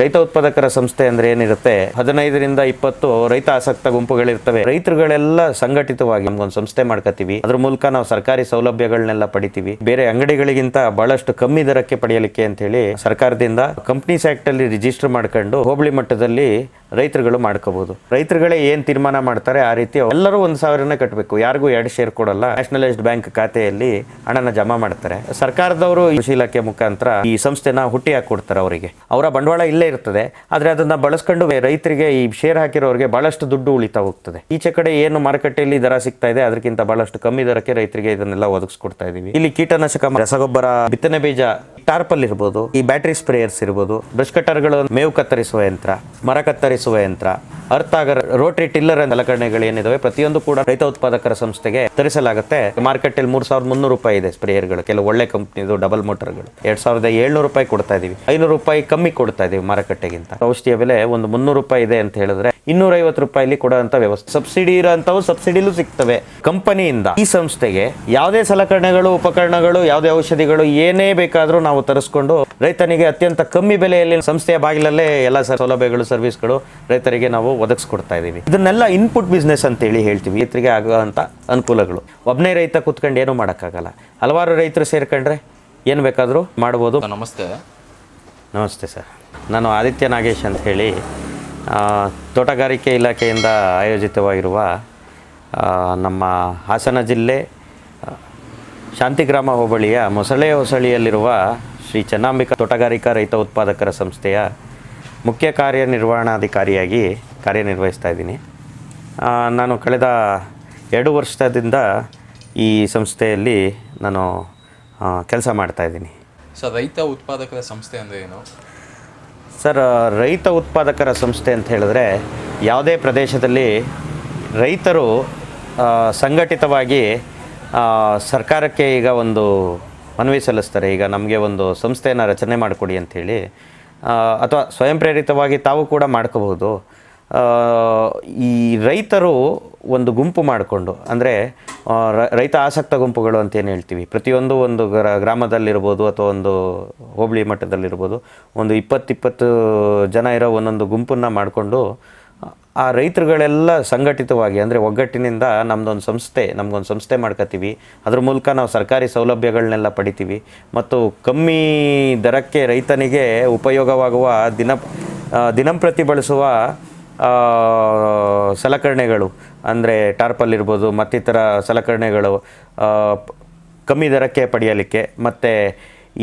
ರೈತ ಉತ್ಪಾದಕರ ಸಂಸ್ಥೆ ಅಂದ್ರೆ ಏನಿರುತ್ತೆ? ಹದಿನೈದರಿಂದ ಇಪ್ಪತ್ತು ರೈತ ಆಸಕ್ತ ಗುಂಪುಗಳಿರ್ತವೆ. ರೈತರುಗಳೆಲ್ಲ ಸಂಘಟಿತವಾಗಿ ನಮ್ಗೊಂದು ಸಂಸ್ಥೆ ಮಾಡ್ಕೋತೀವಿ. ಅದ್ರ ಮೂಲಕ ನಾವು ಸರ್ಕಾರಿ ಸೌಲಭ್ಯಗಳನ್ನೆಲ್ಲ ಪಡಿತೀವಿ. ಬೇರೆ ಅಂಗಡಿಗಳಿಗಿಂತ ಬಹಳಷ್ಟು ಕಮ್ಮಿ ದರಕ್ಕೆ ಪಡೆಯಲಿಕ್ಕೆ ಅಂತ ಹೇಳಿ ಸರ್ಕಾರದಿಂದ ಕಂಪ್ನೀಸ್ ಆಕ್ಟ್ ಅಲ್ಲಿ ರಿಜಿಸ್ಟರ್ ಮಾಡ್ಕೊಂಡು ಹೋಬಳಿ ಮಟ್ಟದಲ್ಲಿ ರೈತರುಗಳು ಮಾಡ್ಕೋಬಹುದು ರೈತರುಗಳೇ ಏನ್ ತೀರ್ಮಾನ ಮಾಡ್ತಾರೆ ಆ ರೀತಿ ಎಲ್ಲರೂ ಒಂದು ಸಾವಿರನೇ ಕಟ್ಟಬೇಕು ಯಾರಿಗೂ ಎರಡು ಶೇರ್ ಕೊಡಲ್ಲ. ನ್ಯಾಷನಲೈಸ್ಡ್ ಬ್ಯಾಂಕ್ ಖಾತೆಯಲ್ಲಿ ಹಣನ ಜಮಾ ಮಾಡ್ತಾರೆ. ಸರ್ಕಾರದವರು ಕೃಷಿ ಇಲಾಖೆ ಮುಖಾಂತರ ಈ ಸಂಸ್ಥೆನ ಹುಟ್ಟಿ ಕೊಡ್ತಾರೆ ಅವರಿಗೆ. ಅವರ ಬಂಡವಾಳ ಇಲ್ಲೇ ಇರ್ತದೆ. ಆದ್ರೆ ಅದನ್ನ ಬಳಸ್ಕೊಂಡು ರೈತರಿಗೆ ಈ ಶೇರ್ ಹಾಕಿರೋರಿಗೆ ಬಹಳಷ್ಟು ದುಡ್ಡು ಉಳಿತಾ ಹೋಗ್ತದೆ. ಈಚೆ ಕಡೆ ಏನು ಮಾರುಕಟ್ಟೆಯಲ್ಲಿ ದರ ಸಿಗ್ತಾ ಇದೆ, ಅದಕ್ಕಿಂತ ಬಹಳಷ್ಟು ಕಮ್ಮಿ ದರಕ್ಕೆ ರೈತರಿಗೆ ಇದನ್ನೆಲ್ಲ ಒದಗಿಸ್ಕೊಡ್ತಾ ಇದೀವಿ. ಇಲ್ಲಿ ಕೀಟನಾಶಕ, ರಸಗೊಬ್ಬರ, ಬಿತ್ತನೆ ಬೀಜ ಟಾರ್ಪಲ್ ಇರ್ಬೋದು, ಈ ಬ್ಯಾಟ್ರಿ ಸ್ಪ್ರೇಯರ್ಸ್ ಇರ್ಬೋದು, ಬ್ರಷ್ ಕಟ್ಟರ್ಗಳು ಮೇವು ಕತ್ತರಿಸುವ ಯಂತ್ರ, ಮರ ಕತ್ತರಿಸುವ ಯಂತ್ರ, ಅರ್ಥಾಗರ್ ರೋಟರಿ ಟಿಲ್ಲರ್ ಸಲಕರಣೆಗಳು ಏನಿದಾವೆ, ಪ್ರತಿಯೊಂದು ಕೂಡ ರೈತ ಉತ್ಪಾದಕರ ಸಂಸ್ಥೆಗೆ ತರಿಸಲಾಗುತ್ತೆ. ಮಾರ್ಕೆಟ್ ಅಲ್ಲಿ ಮೂರ್ ಸಾವಿರದ ಮುನ್ನೂರು ರೂಪಾಯಿ ಇದೆ ಸ್ಪ್ರೇಯರ್ಗಳು, ಕೆಲವು ಒಳ್ಳೆ ಕಂಪ್ನಿದು ಡಬಲ್ ಮೋಟರ್ಗಳು. ಎರಡ್ ಸಾವಿರದ ಏಳ್ನೂರು ರೂಪಾಯಿ ಕೊಡ್ತಾ ಇದೀವಿ. ಐನೂರು ರೂಪಾಯಿ ಕಮ್ಮಿ ಕೊಡ್ತಾ ಇದೀವಿ ಮಾರುಕಟ್ಟೆಗಿಂತ. ಔಷಧಿಯ ಬೆಲೆ ಒಂದು ಮುನ್ನೂರು ರೂಪಾಯಿ ಇದೆ ಅಂತ ಹೇಳಿದ್ರೆ ಇನ್ನೂರ ಐವತ್ತು ರೂಪಾಯಿಲಿ ಕೊಡುವಂತ ವ್ಯವಸ್ಥೆ. ಸಬ್ಸಿಡಿ ಇರೋಂಥವು ಸಬ್ಸಿಡಿಲೂ ಸಿಗ್ತವೆ. ಕಂಪನಿಯಿಂದ ಈ ಸಂಸ್ಥೆಗೆ ಯಾವುದೇ ಸಲಕರಣೆಗಳು ಉಪಕರಣಗಳು ಯಾವುದೇ ಔಷಧಿಗಳು ಏನೇ ಬೇಕಾದರೂ ನಾವು ತರಿಸ್ಕೊಂಡು ರೈತನಿಗೆ ಅತ್ಯಂತ ಕಮ್ಮಿ ಬೆಲೆಯಲ್ಲಿ ಸಂಸ್ಥೆಯ ಬಾಗಿಲಲ್ಲೇ ಎಲ್ಲ ಸೌಲಭ್ಯಗಳು ಸರ್ವಿಸ್ಗಳು ರೈತರಿಗೆ ನಾವು ಒದಗಿಸ್ಕೊಡ್ತಾ ಇದೀವಿ ಇದನ್ನೆಲ್ಲ ಇನ್ಪುಟ್ ಬಿಸ್ನೆಸ್ ಅಂತೇಳಿ ಹೇಳ್ತೀವಿ. ರೈತರಿಗೆ ಆಗುವಂತ ಅನುಕೂಲಗಳು. ಒಬ್ಬನೇ ರೈತ ಕೂತ್ಕೊಂಡು ಏನೂ ಮಾಡೋಕ್ಕಾಗಲ್ಲ. ಹಲವಾರು ರೈತರು ಸೇರ್ಕೊಂಡ್ರೆ ಏನು ಬೇಕಾದರೂ ಮಾಡ್ಬೋದು. ನಮಸ್ತೆ. ನಮಸ್ತೆ ಸರ್. ನಾನು ಆದಿತ್ಯ ನಾಗೇಶ್ ಅಂತ ಹೇಳಿ ತೋಟಗಾರಿಕೆ ಇಲಾಖೆಯಿಂದ ಆಯೋಜಿತವಾಗಿರುವ ನಮ್ಮ ಹಾಸನ ಜಿಲ್ಲೆ ಶಾಂತಿಗ್ರಾಮ ಹೋಬಳಿಯ ಮೊಸಳೆ ಹೊಸಳಿಯಲ್ಲಿರುವ ಶ್ರೀ ಚೆನ್ನಾಂಬಿಕಾ ತೋಟಗಾರಿಕಾ ರೈತ ಉತ್ಪಾದಕರ ಸಂಸ್ಥೆಯ ಮುಖ್ಯ ಕಾರ್ಯನಿರ್ವಹಣಾಧಿಕಾರಿಯಾಗಿ ಕಾರ್ಯನಿರ್ವಹಿಸ್ತಾ ಇದ್ದೀನಿ. ನಾನು ಕಳೆದ ಎರಡು ವರ್ಷದಿಂದ ಈ ಸಂಸ್ಥೆಯಲ್ಲಿ ನಾನು ಕೆಲಸ ಮಾಡ್ತಾಯಿದ್ದೀನಿ ಸರ್, ರೈತ ಉತ್ಪಾದಕರ ಸಂಸ್ಥೆ ಅಂದರೆ ಏನು? ಸರ್, ರೈತ ಉತ್ಪಾದಕರ ಸಂಸ್ಥೆ ಅಂತ ಹೇಳಿದ್ರೆ ಯಾವುದೇ ಪ್ರದೇಶದಲ್ಲಿ ರೈತರು ಸಂಘಟಿತವಾಗಿ ಸರ್ಕಾರಕ್ಕೆ ಈಗ ಒಂದು ಮನವಿ ಸಲ್ಲಿಸ್ತಾರೆ. ಈಗ ನಮಗೆ ಒಂದು ಸಂಸ್ಥೆಯನ್ನು ರಚನೆ ಮಾಡಿಕೊಡಿ ಅಂಥೇಳಿ ಅಥವಾ ಸ್ವಯಂ ಪ್ರೇರಿತವಾಗಿ ತಾವು ಕೂಡ ಮಾಡ್ಕೋಬಹುದು. ಈ ರೈತರು ಒಂದು ಗುಂಪು ಮಾಡಿಕೊಂಡು, ಅಂದರೆ ರೈತ ಆಸಕ್ತ ಗುಂಪುಗಳು ಅಂತೇನು ಹೇಳ್ತೀವಿ? ಪ್ರತಿಯೊಂದು ಒಂದು ಗ್ರ, ಗ್ರಾಮದಲ್ಲಿರ್ಬೋದು ಅಥವಾ ಒಂದು ಹೋಬಳಿ ಮಟ್ಟದಲ್ಲಿರ್ಬೋದು, ಒಂದು ಇಪ್ಪತ್ತಿಪ್ಪತ್ತು ಜನ ಇರೋ ಒಂದೊಂದು ಗುಂಪನ್ನು ಮಾಡಿಕೊಂಡು, ಆ ರೈತರುಗಳೆಲ್ಲ ಸಂಘಟಿತವಾಗಿ, ಅಂದರೆ ಒಗ್ಗಟ್ಟಿನಿಂದ ನಮ್ಮದೊಂದು ಸಂಸ್ಥೆ, ನಮಗೊಂದು ಸಂಸ್ಥೆ ಮಾಡ್ಕೋತೀವಿ ಅದ್ರ ಮೂಲಕ ನಾವು ಸರ್ಕಾರಿ ಸೌಲಭ್ಯಗಳನ್ನೆಲ್ಲ ಪಡಿತೀವಿ. ಮತ್ತು ಕಮ್ಮಿ ದರಕ್ಕೆ ರೈತನಿಗೆ ಉಪಯೋಗವಾಗುವ ದಿನ ದಿನಂಪ್ರತಿ ಬಳಸುವ ಸಲಕರಣೆಗಳು, ಅಂದರೆ ಟಾರ್ಪಲ್ ಇರ್ಬೋದು, ಮತ್ತಿತರ ಸಲಕರಣೆಗಳು ಕಮ್ಮಿ ದರಕ್ಕೆ ಪಡೆಯಲಿಕ್ಕೆ, ಮತ್ತು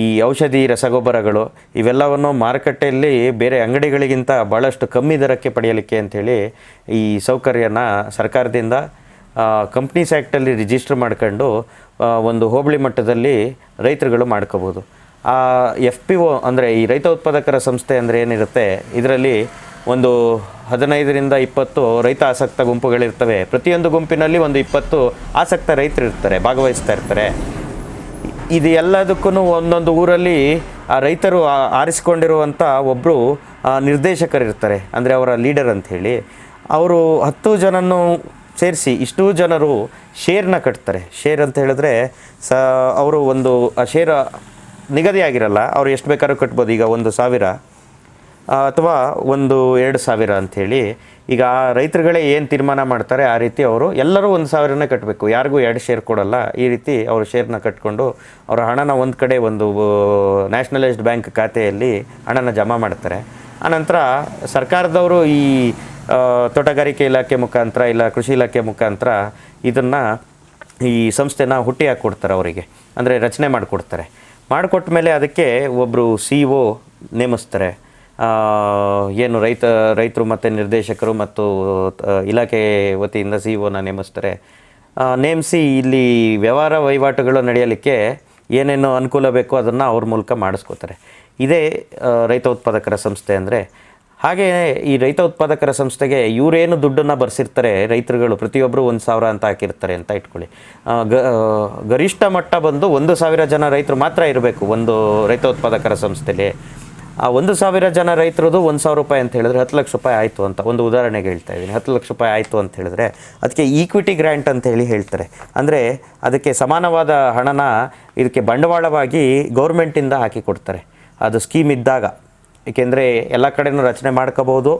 ಈ ಔಷಧಿ ರಸಗೊಬ್ಬರಗಳು, ಇವೆಲ್ಲವನ್ನು ಮಾರುಕಟ್ಟೆಯಲ್ಲಿ ಬೇರೆ ಅಂಗಡಿಗಳಿಗಿಂತ ಭಾಳಷ್ಟು ಕಮ್ಮಿ ದರಕ್ಕೆ ಪಡೆಯಲಿಕ್ಕೆ ಅಂಥೇಳಿ ಈ ಸೌಕರ್ಯನ ಸರ್ಕಾರದಿಂದ ಕಂಪ್ನೀಸ್ ಆ್ಯಕ್ಟಲ್ಲಿ ರಿಜಿಸ್ಟರ್ ಮಾಡ್ಕೊಂಡು ಒಂದು ಹೋಬಳಿ ಮಟ್ಟದಲ್ಲಿ ರೈತರುಗಳು ಮಾಡ್ಕೋಬೋದು. ಆ ಎಫ್ ಪಿ ಒ ಅಂದರೆ ಈ ರೈತ ಉತ್ಪಾದಕರ ಸಂಸ್ಥೆ ಅಂದರೆ ಏನಿರುತ್ತೆ, ಇದರಲ್ಲಿ ಒಂದು ಹದಿನೈದರಿಂದ ಇಪ್ಪತ್ತು ರೈತ ಆಸಕ್ತ ಗುಂಪುಗಳಿರ್ತವೆ. ಪ್ರತಿಯೊಂದು ಗುಂಪಿನಲ್ಲಿ ಒಂದು ಇಪ್ಪತ್ತು ಆಸಕ್ತ ರೈತರು ಇರ್ತಾರೆ, ಭಾಗವಹಿಸ್ತಾ ಇರ್ತಾರೆ. ಇದು ಎಲ್ಲದಕ್ಕೂ ಒಂದೊಂದು ಊರಲ್ಲಿ ಆ ರೈತರು ಆರಿಸಿಕೊಂಡಿರುವಂಥ ಒಬ್ಬರು ನಿರ್ದೇಶಕರಿರ್ತಾರೆ. ಅಂದರೆ ಅವರ ಲೀಡರ್ ಅಂತ ಹೇಳಿ. ಅವರು ಹತ್ತು ಜನನ್ನು ಸೇರಿಸಿ ಇಷ್ಟು ಜನರು ಶೇರ್ನ ಕಟ್ತಾರೆ. ಶೇರ್ ಅಂತ ಹೇಳಿದ್ರೆ, ಸ, ಅವರು ಒಂದು, ಆ ಶೇರ್ ನಿಗದಿಯಾಗಿರಲ್ಲ. ಅವರು ಎಷ್ಟು ಬೇಕಾದ್ರೂ ಕಟ್ಬೋದು. ಈಗ ಒಂದು ಸಾವಿರ. ಅಥವಾ ಒಂದು ಎರಡು ಸಾವಿರ ಅಂಥೇಳಿ ಈಗ ಆ ರೈತರುಗಳೇ ಏನು ತೀರ್ಮಾನ ಮಾಡ್ತಾರೆ ಆ ರೀತಿ ಅವರು ಎಲ್ಲರೂ ಒಂದು ಸಾವಿರನೇ ಕಟ್ಟಬೇಕು ಯಾರಿಗೂ ಎರಡು ಶೇರ್ ಕೊಡಲ್ಲ. ಈ ರೀತಿ ಅವರು ಶೇರ್ನ ಕಟ್ಕೊಂಡು ಅವರ ಹಣನ ಒಂದು ಕಡೆ ಒಂದು ನ್ಯಾಷನಲೈಸ್ಡ್ ಬ್ಯಾಂಕ್ ಖಾತೆಯಲ್ಲಿ ಹಣನ ಜಮಾ ಮಾಡ್ತಾರೆ. ಆನಂತರ ಸರ್ಕಾರದವರು ಈ ತೋಟಗಾರಿಕೆ ಇಲಾಖೆ ಮುಖಾಂತರ ಇಲ್ಲ ಕೃಷಿ ಇಲಾಖೆ ಮುಖಾಂತರ ಇದನ್ನು ಈ ಸಂಸ್ಥೆನ ಹುಟ್ಟಿ ಹಾಕ್ಕೊಡ್ತಾರೆ ಅವರಿಗೆ. ಅಂದರೆ ರಚನೆ ಮಾಡಿಕೊಡ್ತಾರೆ. ಮಾಡಿಕೊಟ್ಟ ಮೇಲೆ ಅದಕ್ಕೆ ಒಬ್ಬರು ಸಿ ಒ ನೇಮಿಸ್ತಾರೆ. ಆ, ಏನು ರೈತ, ರೈತರು ಮತ್ತು ನಿರ್ದೇಶಕರು ಮತ್ತು ಇಲಾಖೆ ವತಿಯಿಂದ ಸಿ ಒನ ನೇಮಿಸ್ತಾರೆ. ನೇಮಿಸಿ ಇಲ್ಲಿ ವ್ಯವಹಾರ ವಹಿವಾಟುಗಳು ನಡೆಯಲಿಕ್ಕೆ ಏನೇನು ಅನುಕೂಲ ಬೇಕೋ ಅದನ್ನು ಅವ್ರ ಮೂಲಕ ಮಾಡಿಸ್ಕೋತಾರೆ. ಇದೇ ರೈತ ಉತ್ಪಾದಕರ ಸಂಸ್ಥೆ ಅಂದರೆ. ಹಾಗೆ ಈ ರೈತ ಉತ್ಪಾದಕರ ಸಂಸ್ಥೆಗೆ ಇವರೇನು ದುಡ್ಡನ್ನು ಬರ್ಸಿರ್ತಾರೆ, ರೈತರುಗಳು ಪ್ರತಿಯೊಬ್ಬರು ಒಂದು ಸಾವಿರ ಅಂತ ಹಾಕಿರ್ತಾರೆ ಅಂತ ಇಟ್ಕೊಳ್ಳಿ. ಗ ಗರಿಷ್ಠ ಮಟ್ಟ ಬಂದು ಒಂದು ಸಾವಿರ ಜನ ರೈತರು ಮಾತ್ರ ಇರಬೇಕು ಒಂದು ರೈತ ಉತ್ಪಾದಕರ ಸಂಸ್ಥೆಲಿ. ಆ ಒಂದು ಸಾವಿರ ಜನ ರೈತರದು ಒಂದು ಸಾವಿರ ರೂಪಾಯಿ ಅಂತ ಹೇಳಿದ್ರೆ ಹತ್ತು ಲಕ್ಷ ರೂಪಾಯಿ ಆಯಿತು ಅಂತ ಒಂದು ಉದಾಹರಣೆಗೆ ಹೇಳ್ತಾ ಇದ್ದೀನಿ. ಹತ್ತು ಲಕ್ಷ ರೂಪಾಯಿ ಆಯಿತು ಅಂತ ಹೇಳಿದ್ರೆ ಅದಕ್ಕೆ ಈಕ್ವಿಟಿ ಗ್ರ್ಯಾಂಟ್ ಅಂತ ಹೇಳಿ ಹೇಳ್ತಾರೆ. ಅಂದರೆ ಅದಕ್ಕೆ ಸಮಾನವಾದ ಹಣನ ಇದಕ್ಕೆ ಬಂಡವಾಳವಾಗಿ ಗೌರ್ಮೆಂಟಿಂದ ಹಾಕಿ ಕೊಡ್ತಾರೆ. ಅದು ಸ್ಕೀಮ್ ಇದ್ದಾಗ. ಏಕೆಂದರೆ ಎಲ್ಲ ಕಡೆಯೂ ರಚನೆ ಮಾಡ್ಕೋಬೋದು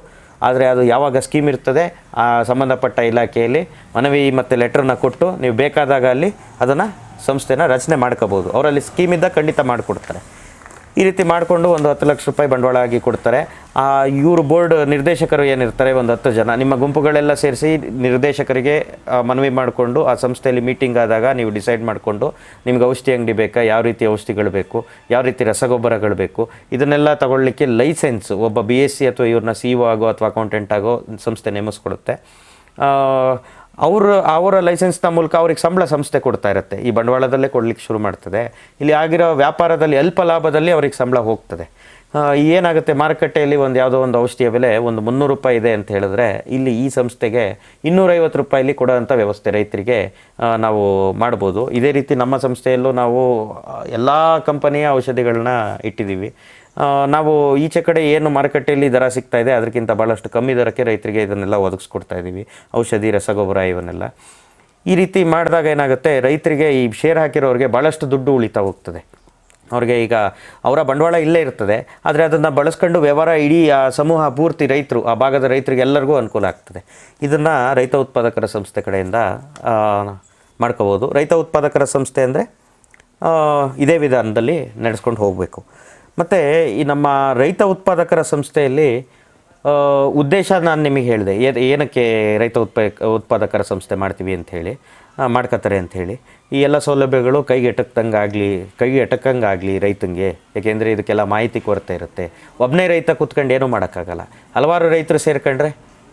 ಆದರೆ ಅದು ಯಾವಾಗ ಸ್ಕೀಮ್ ಇರ್ತದೆ, ಆ ಸಂಬಂಧಪಟ್ಟ ಇಲಾಖೆಯಲ್ಲಿ ಮನವಿ ಮತ್ತು ಲೆಟ್ರನ್ನ ಕೊಟ್ಟು ನೀವು ಬೇಕಾದಾಗ ಅಲ್ಲಿ ಅದನ್ನು ಸಂಸ್ಥೆನ ರಚನೆ ಮಾಡ್ಕೋಬೋದು ಅವರಲ್ಲಿ ಸ್ಕೀಮ್ ಇದ್ದಾಗ ಖಂಡಿತ ಮಾಡಿಕೊಡ್ತಾರೆ. ಈ ರೀತಿ ಮಾಡಿಕೊಂಡು ಒಂದು ಹತ್ತು ಲಕ್ಷ ರೂಪಾಯಿ ಬಂಡವಾಳ ಆಗಿ ಕೊಡ್ತಾರೆ. ಆ, ಇವರು ಬೋರ್ಡ್ ನಿರ್ದೇಶಕರು ಏನಿರ್ತಾರೆ, ಒಂದು ಹತ್ತು ಜನ. ನಿಮ್ಮ ಗುಂಪುಗಳೆಲ್ಲ ಸೇರಿಸಿ ನಿರ್ದೇಶಕರಿಗೆ ಮನವಿ ಮಾಡಿಕೊಂಡು ಆ ಸಂಸ್ಥೆಯಲ್ಲಿ ಮೀಟಿಂಗ್ ಆದಾಗ ನೀವು ಡಿಸೈಡ್ ಮಾಡಿಕೊಂಡು ನಿಮ್ಗೆ ಔಷಧಿ ಅಂಗಡಿ ಬೇಕಾ, ಯಾವ ರೀತಿ ಔಷಧಿಗಳು ಬೇಕು, ಯಾವ ರೀತಿ ರಸಗೊಬ್ಬರಗಳು ಬೇಕು, ಇದನ್ನೆಲ್ಲ ತಗೊಳ್ಳಿಕ್ಕೆ ಲೈಸೆನ್ಸ್ ಒಬ್ಬ ಬಿ ಎಸ್ ಸಿ ಅಥವಾ ಇವ್ರನ್ನ ಸಿ ಇ ಆಗೋ ಅಥವಾ ಅಕೌಂಟೆಂಟ್ ಆಗೋ ಸಂಸ್ಥೆ ನೇಮಿಸ್ಕೊಡುತ್ತೆ. ಅವ್ರ, ಅವರ ಲೈಸೆನ್ಸ್ನ ಮೂಲಕ ಅವ್ರಿಗೆ ಸಂಬಳ ಸಂಸ್ಥೆ ಕೊಡ್ತಾ ಇರುತ್ತೆ. ಈ ಬಂಡವಾಳದಲ್ಲೇ ಕೊಡ್ಲಿಕ್ಕೆ ಶುರು ಮಾಡ್ತದೆ. ಇಲ್ಲಿ ಆಗಿರೋ ವ್ಯಾಪಾರದಲ್ಲಿ ಅಲ್ಪ ಲಾಭದಲ್ಲಿ ಅವ್ರಿಗೆ ಸಂಬಳ ಹೋಗ್ತದೆ. ಏನಾಗುತ್ತೆ? ಮಾರುಕಟ್ಟೆಯಲ್ಲಿ ಒಂದು ಯಾವುದೋ ಒಂದು ಔಷಧಿಯ ಬೆಲೆ ಒಂದು ಮುನ್ನೂರು ರೂಪಾಯಿ ಇದೆ ಅಂತ ಹೇಳಿದ್ರೆ ಇಲ್ಲಿ ಈ ಸಂಸ್ಥೆಗೆ ಇನ್ನೂರೈವತ್ತು ರೂಪಾಯಿಲಿ ಕೊಡೋಂಥ ವ್ಯವಸ್ಥೆ ರೈತರಿಗೆ ನಾವು ಮಾಡ್ಬೋದು. ಇದೇ ರೀತಿ ನಮ್ಮ ಸಂಸ್ಥೆಯಲ್ಲೂ ನಾವು ಎಲ್ಲ ಕಂಪನಿಯ ಔಷಧಿಗಳನ್ನ ಇಟ್ಟಿದ್ದೀವಿ. ನಾವು ಈಚೆ ಕಡೆ ಏನು ಮಾರುಕಟ್ಟೆಯಲ್ಲಿ ದರ ಸಿಗ್ತಾ ಇದೆ, ಅದಕ್ಕಿಂತ ಭಾಳಷ್ಟು ಕಮ್ಮಿ ದರಕ್ಕೆ ರೈತರಿಗೆ ಇದನ್ನೆಲ್ಲ ಒದಗಿಸ್ಕೊಡ್ತಾ ಇದ್ದೀವಿ ಔಷಧಿ, ರಸಗೊಬ್ಬರ ಇವನ್ನೆಲ್ಲ. ಈ ರೀತಿ ಮಾಡಿದಾಗ ಏನಾಗುತ್ತೆ, ರೈತರಿಗೆ ಈ ಶೇರ್ ಹಾಕಿರೋರಿಗೆ ಭಾಳಷ್ಟು ದುಡ್ಡು ಉಳಿತಾ ಹೋಗ್ತದೆ. ಅವ್ರಿಗೆ ಈಗ ಅವರ ಬಂಡವಾಳ ಇಲ್ಲೇ ಇರ್ತದೆ, ಆದರೆ ಅದನ್ನು ಬಳಸ್ಕೊಂಡು ವ್ಯವಹಾರ ಇಡೀ, ಆ, ಸಮೂಹ ಪೂರ್ತಿ ರೈತರು, ಆ ಭಾಗದ ರೈತರಿಗೆ ಎಲ್ಲರಿಗೂ ಅನುಕೂಲ ಆಗ್ತದೆ. ಇದನ್ನು ರೈತ ಉತ್ಪಾದಕರ ಸಂಸ್ಥೆ ಕಡೆಯಿಂದ ಮಾಡ್ಕೋಬೋದು. ರೈತ ಉತ್ಪಾದಕರ ಸಂಸ್ಥೆ ಅಂದರೆ ಇದೇ ವಿಧಾನದಲ್ಲಿ ನಡೆಸ್ಕೊಂಡು ಹೋಗಬೇಕು. ಮತ್ತು ಈ ನಮ್ಮ ರೈತ ಉತ್ಪಾದಕರ ಸಂಸ್ಥೆಯಲ್ಲಿ ಉದ್ದೇಶ ನಾನು ನಿಮಗೆ ಹೇಳಿದೆ. ಏನಕ್ಕೆ ರೈತ ಉತ್ಪ ಉತ್ಪಾದಕರ ಸಂಸ್ಥೆ ಮಾಡ್ತೀವಿ ಆ, ಮಾಡ್ಕೋತಾರೆ ಅಂತ ಹೇಳಿ. ಈ ಎಲ್ಲ ಸೌಲಭ್ಯಗಳು ಕೈಗೆ ಎಟಕ್ದಂಗೆ ಆಗಲಿ ಕೈಗೆ ಎಟಕಂಗೆ ಆಗಲಿ ರೈತಂಗೆ. ಏಕೆಂದರೆ ಇದಕ್ಕೆಲ್ಲ ಮಾಹಿತಿ ಕೊರತೆ ಇರುತ್ತೆ. ಒಬ್ಬನೇ ರೈತ ಕೂತ್ಕೊಂಡು ಏನೂ ಮಾಡೋಕ್ಕಾಗಲ್ಲ. ಹಲವಾರು ರೈತರು ಸೇರ್ಕೊಂಡ್ರೆ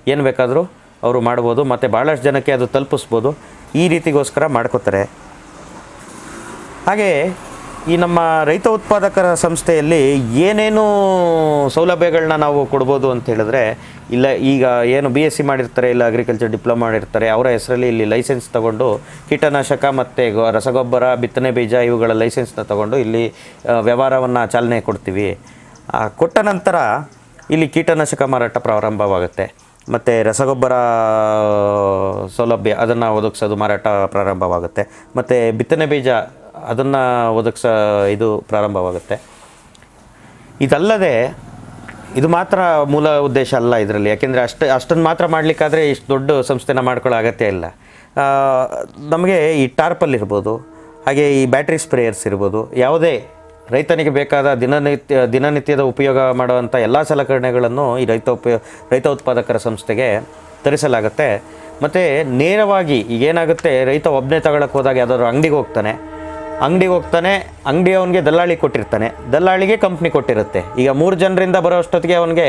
ಏನು ಬೇಕಾದರೂ ಅವರು ಮಾಡ್ಬೋದು ಮತ್ತು ಭಾಳಷ್ಟು ಜನಕ್ಕೆ ಅದು ತಲುಪಿಸ್ಬೋದು. ಈ ರೀತಿಗೋಸ್ಕರ ಮಾಡ್ಕೋತಾರೆ. ಹಾಗೆ ಈ ನಮ್ಮ ರೈತ ಉತ್ಪಾದಕರ ಸಂಸ್ಥೆಯಲ್ಲಿ ಏನೇನು ಸೌಲಭ್ಯಗಳನ್ನ ನಾವು ಕೊಡ್ಬೋದು ಅಂತ ಹೇಳಿದ್ರೆ, ಇಲ್ಲ ಈಗ ಏನು ಬಿ ಎಸ್ ಸಿ ಮಾಡಿರ್ತಾರೆ, ಇಲ್ಲ ಅಗ್ರಿಕಲ್ಚರ್ ಡಿಪ್ಲೊಮಾ ಮಾಡಿರ್ತಾರೆ, ಅವರ ಹೆಸರಲ್ಲಿ ಇಲ್ಲಿ ಲೈಸೆನ್ಸ್ ತಗೊಂಡು ಕೀಟನಾಶಕ ಮತ್ತು ರಸಗೊಬ್ಬರ, ಬಿತ್ತನೆ ಬೀಜ ಇವುಗಳ ಲೈಸೆನ್ಸ್ನ ತಗೊಂಡು ಇಲ್ಲಿ ವ್ಯವಹಾರವನ್ನು ಚಾಲನೆ ಕೊಡ್ತೀವಿ. ಕೊಟ್ಟ ನಂತರ ಇಲ್ಲಿ ಕೀಟನಾಶಕ ಮಾರಾಟ ಪ್ರಾರಂಭವಾಗುತ್ತೆ. ಮತ್ತು ರಸಗೊಬ್ಬರ ಸೌಲಭ್ಯ ಅದನ್ನು ಒದಗಿಸೋದು ಮಾರಾಟ ಪ್ರಾರಂಭವಾಗುತ್ತೆ. ಮತ್ತು ಬಿತ್ತನೆ ಬೀಜ ಅದನ್ನು ಒದಗಿಸ ಇದು ಪ್ರಾರಂಭವಾಗುತ್ತೆ. ಇದಲ್ಲದೆ ಇದು ಮಾತ್ರ ಮೂಲ ಉದ್ದೇಶ ಅಲ್ಲ ಇದರಲ್ಲಿ. ಯಾಕೆಂದರೆ ಅಷ್ಟು, ಅಷ್ಟನ್ನು ಮಾತ್ರ ಮಾಡಲಿಕ್ಕಾದರೆ ಇಷ್ಟು ದೊಡ್ಡ ಸಂಸ್ಥೆನ ಮಾಡ್ಕೊಳ್ಳೋ ಅಗತ್ಯ ಇಲ್ಲ. ನಮಗೆ ಈ ಟಾರ್ಪಲ್ ಇರ್ಬೋದು, ಹಾಗೆ ಈ ಬ್ಯಾಟ್ರಿ ಸ್ಪ್ರೇಯರ್ಸ್ ಇರ್ಬೋದು, ಯಾವುದೇ ರೈತನಿಗೆ ಬೇಕಾದ ದಿನನಿತ್ಯ, ದಿನನಿತ್ಯದ ಉಪಯೋಗ ಮಾಡುವಂಥ ಎಲ್ಲ ಸಲಕರಣೆಗಳನ್ನು ಈ ರೈತ ಉಪಯೋ, ರೈತ ಉತ್ಪಾದಕರ ಸಂಸ್ಥೆಗೆ ತರಿಸಲಾಗುತ್ತೆ. ಮತ್ತು ನೇರವಾಗಿ ಈಗೇನಾಗುತ್ತೆ, ರೈತ ಒಬ್ಬನೇ ತಗೊಳಕ್ಕೆ ಹೋದಾಗ ಯಾವುದಾದ್ರು ಅಂಗಡಿಗೆ ಹೋಗ್ತಾನೆ ಅಂಗಡಿಗೆ ಹೋಗ್ತಾನೆ ಅಂಗಡಿ ಅವನಿಗೆ ದಲ್ಲಾಳಿ ಕೊಟ್ಟಿರ್ತಾನೆ. ದಲ್ಲಾಳಿಗೆ ಕಂಪ್ನಿ ಕೊಟ್ಟಿರುತ್ತೆ. ಈಗ ಮೂರು ಜನರಿಂದ ಬರೋ ಅಷ್ಟೊತ್ತಿಗೆ ಅವನಿಗೆ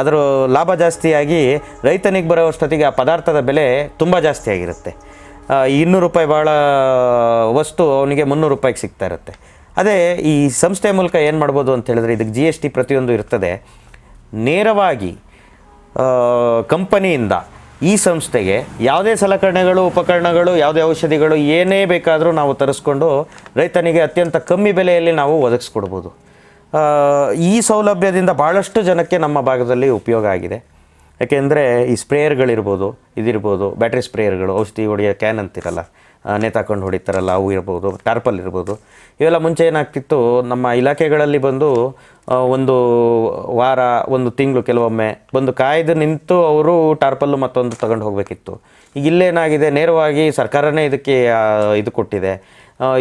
ಅದರ ಲಾಭ ಜಾಸ್ತಿಯಾಗಿ ರೈತನಿಗೆ ಬರೋ ಅಷ್ಟೊತ್ತಿಗೆ ಆ ಪದಾರ್ಥದ ಬೆಲೆ ತುಂಬ ಜಾಸ್ತಿ ಆಗಿರುತ್ತೆ. ಇನ್ನೂರು ರೂಪಾಯಿ ಭಾಳ ವಸ್ತು ಅವನಿಗೆ ಮುನ್ನೂರು ರೂಪಾಯಿಗೆ ಸಿಗ್ತಾ ಇರುತ್ತೆ. ಅದೇ ಈ ಸಂಸ್ಥೆ ಮೂಲಕ ಏನು ಮಾಡ್ಬೋದು ಅಂತ ಹೇಳಿದ್ರೆ ಇದಕ್ಕೆ ಜಿ ಎಸ್ ಟಿ ಪ್ರತಿಯೊಂದು ಇರ್ತದೆ. ನೇರವಾಗಿ ಕಂಪನಿಯಿಂದ ಈ ಸಂಸ್ಥೆಗೆ ಯಾವುದೇ ಸಲಕರಣೆಗಳು, ಉಪಕರಣಗಳು, ಯಾವುದೇ ಔಷಧಿಗಳು ಏನೇ ಬೇಕಾದರೂ ನಾವು ತರಿಸ್ಕೊಂಡು ರೈತನಿಗೆ ಅತ್ಯಂತ ಕಮ್ಮಿ ಬೆಲೆಯಲ್ಲಿ ನಾವು ಒದಗಿಸ್ಕೊಡ್ಬೋದು. ಈ ಸೌಲಭ್ಯದಿಂದ ಭಾಳಷ್ಟು ಜನಕ್ಕೆ ನಮ್ಮ ಭಾಗದಲ್ಲಿ ಉಪಯೋಗ ಆಗಿದೆ. ಯಾಕೆಂದರೆ ಈ ಸ್ಪ್ರೇಯರ್ಗಳಿರ್ಬೋದು, ಇದಿರ್ಬೋದು, ಬ್ಯಾಟ್ರಿ ಸ್ಪ್ರೇಯರ್ಗಳು, ಔಷಧಿ ಹೊಡೆಯೋ ಕ್ಯಾನ್ ಅಂತಿರಲ್ಲ ನೇತಾಕೊಂಡು ಹೊಡಿತಾರಲ್ಲ ಅವು ಇರ್ಬೋದು, ಟಾರ್ಪಲ್ ಇರ್ಬೋದು. ಇವೆಲ್ಲ ಮುಂಚೆ ಏನಾಗ್ತಿತ್ತು, ನಮ್ಮ ಇಲಾಖೆಗಳಲ್ಲಿ ಬಂದು ಒಂದು ವಾರ, ಒಂದು ತಿಂಗಳು ಕೆಲವೊಮ್ಮೆ ಬಂದು ಕಾಯ್ದು ನಿಂತು ಅವರು ಟಾರ್ಪಲ್ಲು ಮತ್ತೊಂದು ತಗೊಂಡು ಹೋಗಬೇಕಿತ್ತು. ಈಗ ಇಲ್ಲೇನಾಗಿದೆ ನೇರವಾಗಿ ಸರ್ಕಾರನೇ ಇದಕ್ಕೆ ಇದು ಕೊಟ್ಟಿದೆ.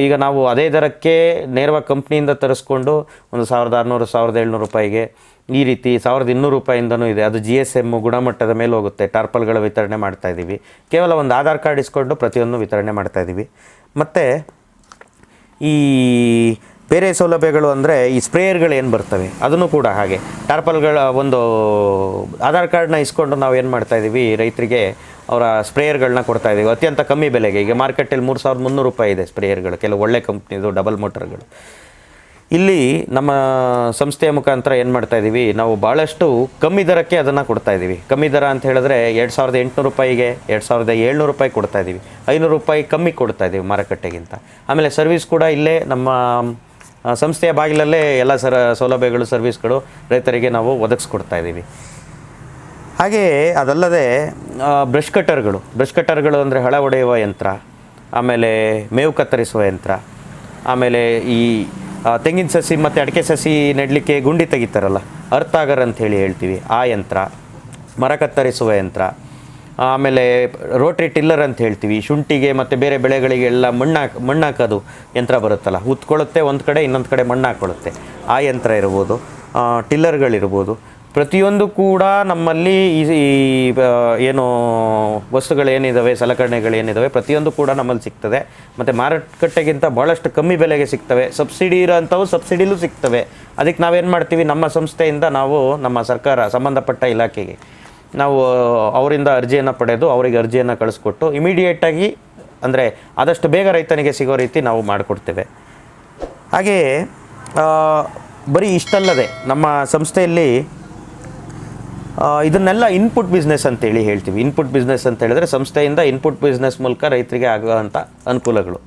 ಈಗ ನಾವು ಅದೇ ದರಕ್ಕೆ ನೇರವಾಗಿ ಕಂಪ್ನಿಯಿಂದ ತರಿಸ್ಕೊಂಡು ಒಂದು ಸಾವಿರದ ಆರುನೂರು, ಸಾವಿರದ ಏಳ್ನೂರು ರೂಪಾಯಿಗೆ ಈ ರೀತಿ ಸಾವಿರದ ಇನ್ನೂರು ರೂಪಾಯಿಂದನೂ ಇದೆ. ಅದು ಜಿ ಎಸ್ ಎಂ ಗುಣಮಟ್ಟದ ಮೇಲೆ ಹೋಗುತ್ತೆ. ಟಾರ್ಪಲ್ಗಳ ವಿತರಣೆ ಮಾಡ್ತಾ ಇದ್ದೀವಿ. ಕೇವಲ ಒಂದು ಆಧಾರ್ ಕಾರ್ಡ್ ಇಸ್ಕೊಂಡು ಪ್ರತಿಯೊಂದು ವಿತರಣೆ ಮಾಡ್ತಾ ಇದ್ದೀವಿ. ಮತ್ತು ಈ ಬೇರೆ ಸೌಲಭ್ಯಗಳು ಅಂದರೆ ಈ ಸ್ಪ್ರೇಯರ್ಗಳು ಏನು ಬರ್ತವೆ? ಅದನ್ನು ಕೂಡ ಹಾಗೆ. ಟಾರ್ಪಲ್ಗಳ ಒಂದು ಆಧಾರ್ ಕಾರ್ಡ್ನ ಇಸ್ಕೊಂಡು ನಾವು ಏನು ಮಾಡ್ತಾ ಇದ್ದೀವಿ? ರೈತರಿಗೆ ಅವರ ಸ್ಪ್ರೇಯರ್ಗಳನ್ನ ಕೊಡ್ತಾ ಇದ್ದೀವಿ. ಅತ್ಯಂತ ಕಮ್ಮಿ ಬೆಲೆಗೆ. ಈಗ ಮಾರ್ಕೆಟಲ್ಲಿ ಮೂರು ಸಾವಿರದ ಮುನ್ನೂರು ರೂಪಾಯಿ ಇದೆ ಸ್ಪ್ರೇಯರ್ಗಳು. ಕೆಲವು ಒಳ್ಳೆ ಕಂಪ್ನಿದು ಡಬಲ್ ಮೋಟರ್ಗಳು. ಇಲ್ಲಿ ನಮ್ಮ ಸಂಸ್ಥೆಯ ಮುಖಾಂತರ ಏನು ಮಾಡ್ತಾ ಇದ್ದೀವಿ ನಾವು ಭಾಳಷ್ಟು ಕಮ್ಮಿ ದರಕ್ಕೆ ಅದನ್ನು ಕೊಡ್ತಾ ಇದ್ದೀವಿ ಕಮ್ಮಿ ದರ ಅಂತ ಹೇಳಿದ್ರೆ ಎರಡು ಸಾವಿರದ ಎಂಟುನೂರು ರೂಪಾಯಿಗೆ, ಎರಡು ಸಾವಿರದ ಏಳ್ನೂರು ರೂಪಾಯಿ ಕೊಡ್ತಾ ಇದ್ದೀವಿ ಐನೂರು ರೂಪಾಯಿ ಕಮ್ಮಿ ಕೊಡ್ತಾ ಇದ್ದೀವಿ ಮಾರುಕಟ್ಟೆಗಿಂತ. ಆಮೇಲೆ ಸರ್ವಿಸ್ ಕೂಡ ಇಲ್ಲೇ ನಮ್ಮ ಸಂಸ್ಥೆಯ ಬಾಗಿಲಲ್ಲೇ ಎಲ್ಲ ಸರ, ಸೌಲಭ್ಯಗಳು ಸರ್ವಿಸ್ಗಳು ರೈತರಿಗೆ ನಾವು ಒದಗಿಸ್ಕೊಡ್ತಾ ಇದ್ದೀವಿ ಹಾಗೆಯೇ ಅದಲ್ಲದೆ ಬ್ರಷ್ ಕಟ್ಟರ್ಗಳು ಬ್ರಷ್ ಕಟ್ಟರ್ಗಳು ಅಂದರೆ ಹಳ ಒಡೆಯುವ ಯಂತ್ರ, ಆಮೇಲೆ ಮೇವು ಕತ್ತರಿಸುವ ಯಂತ್ರ, ಆಮೇಲೆ ಈ ತೆಂಗಿನ ಸಸಿ ಮತ್ತು ಅಡಿಕೆ ಸಸಿ ನೆಡಲಿಕ್ಕೆ ಗುಂಡಿ ತೆಗಿತಾರಲ್ಲ ಅಂತ ಹೇಳಿ ಹೇಳ್ತೀವಿ. ಆ ಯಂತ್ರ, ಮರ ಕತ್ತರಿಸುವ ಯಂತ್ರ, ಆಮೇಲೆ ರೋಟ್ರಿ ಟಿಲ್ಲರ್ ಅಂತ ಹೇಳ್ತೀವಿ. ಶುಂಠಿಗೆ ಮತ್ತು ಬೇರೆ ಬೆಳೆಗಳಿಗೆಲ್ಲ ಮಣ್ಣು, ಮಣ್ಣಾಕೋದು ಯಂತ್ರ ಬರುತ್ತಲ್ಲ, ಉತ್ಕೊಳ್ಳುತ್ತೆ, ಒಂದು ಕಡೆ ಇನ್ನೊಂದು ಕಡೆ ಮಣ್ಣು ಹಾಕ್ಕೊಳ್ಳುತ್ತೆ ಆ ಯಂತ್ರ ಇರ್ಬೋದು ಟಿಲ್ಲರ್ಗಳಿರ್ಬೋದು ಪ್ರತಿಯೊಂದು ಕೂಡ ನಮ್ಮಲ್ಲಿ ಈ ಏನು ವಸ್ತುಗಳೇನಿದ್ದಾವೆ ಸಲಕರಣೆಗಳೇನಿದ್ದಾವೆ ಪ್ರತಿಯೊಂದು ಕೂಡ ನಮ್ಮಲ್ಲಿ ಸಿಗ್ತದೆ. ಮತ್ತು ಮಾರುಕಟ್ಟೆಗಿಂತ ಭಾಳಷ್ಟು ಕಮ್ಮಿ ಬೆಲೆಗೆ ಸಿಗ್ತವೆ. ಸಬ್ಸಿಡಿ ಇರೋಂಥವು ಸಬ್ಸಿಡಿಲೂ ಸಿಗ್ತವೆ. ಅದಕ್ಕೆ ನಾವೇನು ಮಾಡ್ತೀವಿ? ನಮ್ಮ ಸಂಸ್ಥೆಯಿಂದ ನಾವು ನಮ್ಮ ಸರ್ಕಾರ, ಸಂಬಂಧಪಟ್ಟ ಇಲಾಖೆಗೆ ನಾವು ಅವರಿಂದ ಅರ್ಜಿಯನ್ನು ಪಡೆದು ಅವರಿಗೆ ಅರ್ಜಿಯನ್ನು ಕಳಿಸ್ಕೊಟ್ಟು ಇಮಿಡಿಯೇಟಾಗಿ ಅಂದರೆ ಆದಷ್ಟು ಬೇಗ ರೈತನಿಗೆ ಸಿಗೋ ರೀತಿ ನಾವು ಮಾಡಿಕೊಡ್ತೇವೆ. ಹಾಗೆಯೇ ಬರೀ ಇಷ್ಟಲ್ಲದೆ ನಮ್ಮ ಸಂಸ್ಥೆಯಲ್ಲಿ ಇದನ್ನೆಲ್ಲ ಇನ್ಪುಟ್ ಬಿಸ್ನೆಸ್ ಅಂತೇಳಿ ಹೇಳ್ತೀವಿ. ಇನ್ಪುಟ್ ಬಿಸ್ನೆಸ್ ಅಂತ ಹೇಳಿದ್ರೆ ಸಂಸ್ಥೆಯಿಂದ ಇನ್ಪುಟ್ ಬಿಸ್ನೆಸ್ ಮೂಲಕ ರೈತರಿಗೆ ಆಗುವಂಥ ಅನುಕೂಲಗಳು.